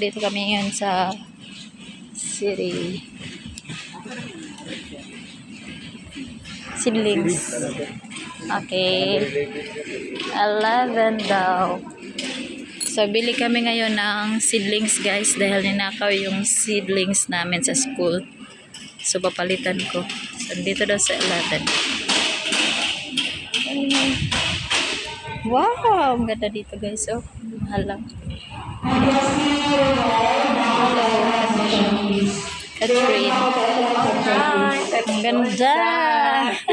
dito kami ngayon sa city. Seedlings. Okay. 11 daw. So, bili kami ngayon ng seedlings guys dahil ninakaw yung seedlings namin sa school. So, papalitan ko. So, dito daw sa 11. Ay. Wow! Ang ganda dito guys. Oh, mahal lang. Hello. Catherine. Hi! Ang ganda!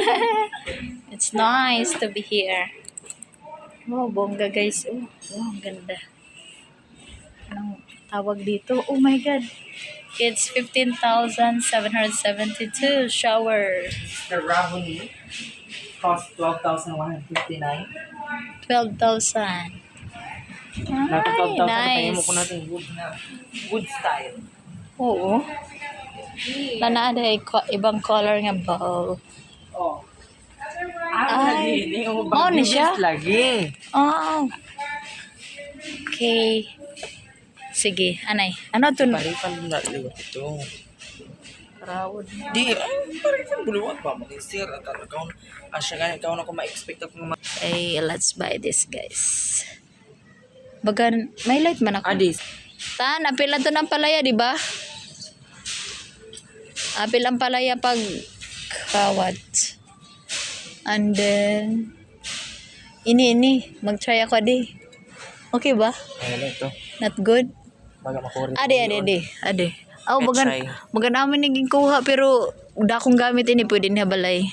It's nice to be here. Wow, bongga guys. Oh, wow, ang ganda. Anong tawag dito? Oh my God. It's 15,772 shower. The Rahuni cost 12,159. 12,000. Ay, 12,000 nice. mo ko natin wood na wood style. Oo. Lana ada ibang color nga bowl. Oh. Ay. lagi. Oh, ni siya? lagi. Oh. Okay. Sige, anay. Ano to? Paripan na liwat ito. Rawod. Di, ay, paripan buluwat pa. Mag-sir at ikaw, asya nga, ikaw na ko ma-expect ako Okay, let's buy this, guys. Bagan, may light man ako. Adis. Tan, apil na to ng palaya, di ba? Apil ang palaya pag kawat. And then, ini, ini. Mag-try ako, di. Okay ba? Ano ito? Not good? Baga makurin. Ade, ade, ade. Ade. Oh, bagan, bagan namin naging kuha, pero dakong gamit ini, pwede niya balay.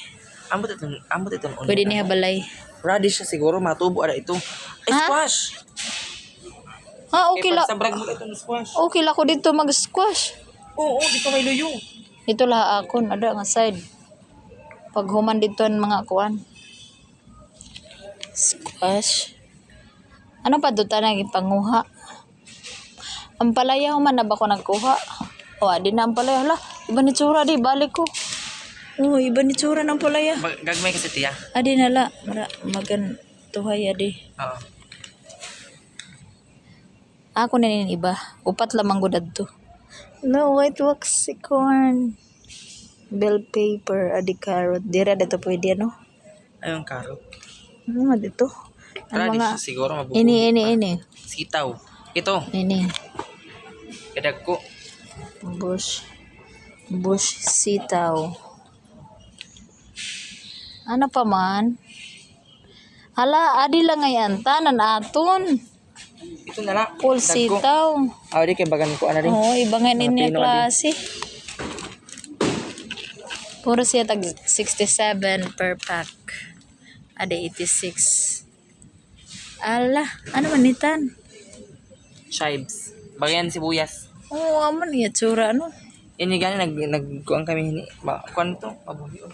Ambot ito, ambot ito. Pwede niya balay. Radish siya siguro, matubo ada ito. Ay, Ha? squash! Ha, okay eh, la. sa brag mo ito ng squash. Okay la ko dito mag-squash. Oo, oo, dito may luyo. Dito laha akon, ada nga side. Pag human dito ang mga kuan. Squash. Ano pa doon na panguha? Ang palaya human na ba ko nagkuha? O, di na ang palaya. Hala, iba ni tsura di, balik ko. Oo, iba ni tsura ng palaya. Gagmay kasi tiya. Adi na la, mara, magan tuhay adi. Oo. Ako na nin iba. Upat lamang gudad to. No, white waxy corn. Bell paper, adi carrot. Dira dito pwede ano? Ayun, karo. Ano nga dito? Ang mga, Radish siguro mabubuhay. ini, ini, ini. Sitaw. Ito, Ini. kadag ko. Bush. Bush sitaw. Ano pa man? Hala, adi lang ngayon. Tanan aton. Ito na lang. Full sitaw. Ah, di kay bagan ko ana rin. Oo, iba nga Mga niya klase. Puro siya tag 67 per pack. Ada 86. Ala, ano man nitan? Chives. Bagayan sibuyas. Oo, oh, aman niya tsura, ano? Ini gani nag nagkuan kami ni ma kuan to mabuhi. oh.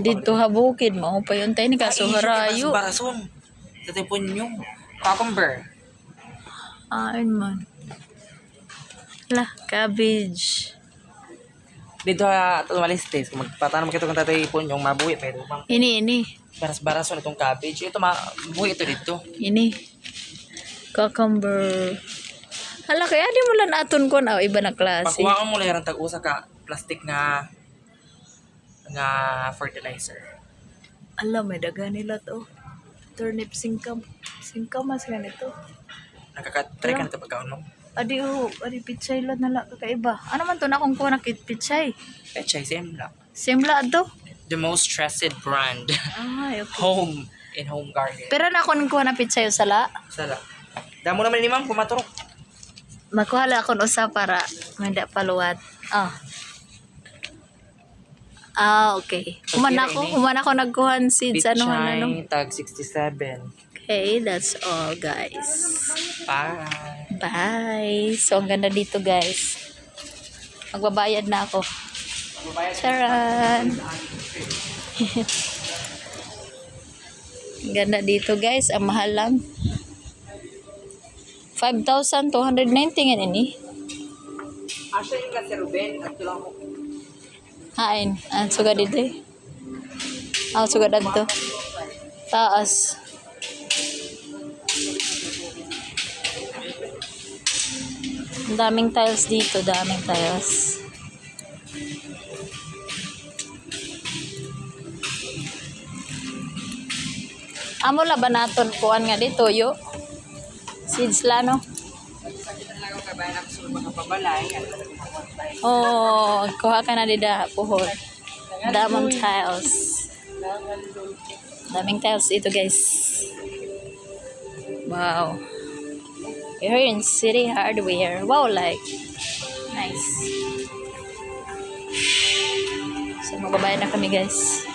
Dito habukid, mo pa yun tayo ni kaso harayo. Barason. Sa tipon yung cucumber. Ayon man. Lah, cabbage. Dito ha to malistes kung magpatanong kita kung tatay ipon yung mabuhi pero mang Ini, ini. baras-barason itong cabbage. Ito mabuhi ito dito. Ini. Cucumber. Hala, kaya di mo lang aton ko na iba na klase. Pagkuhaan mo lang tag usa ka plastic nga nga fertilizer. Alam, may daga nila to. Turnip singkam. Singkam mas ganito. Nakaka-try ka na ito pagkaon mo. Adi o, adi pichay lang nala kakaiba. Ano man to na kung kuha na kit pichay? Pechay, same lang. Simla to. The most trusted brand. Ay, okay. home in home garden. Pero na kung kuha na pichay o sala, Sala. Damo naman ni ma'am kumaturok. makuha lang akong usa para hindi paluwat. Ah. Ah, okay. Human ako, human ako nagkuhan seeds. Ano, ano, ano. Tag 67. Okay, that's all, guys. Bye. Bye. So, ang ganda dito, guys. Magbabayad na ako. Charan! ganda dito, guys. Ang mahal lang. 5,290 nga ini. Asya yung kasi Ruben at tulang ko. Hain. Ang suga dito eh. Ang suga dito. Taas. Ang daming tiles dito, daming tiles. Amo la ba naton kuan nga dito yo? Seeds la no? Oh, kuha ka na dida puhod. Damong tiles. Daming tiles dito guys. Wow. Here in City Hardware. Wow, like. Nice. So, magbabayad na kami guys.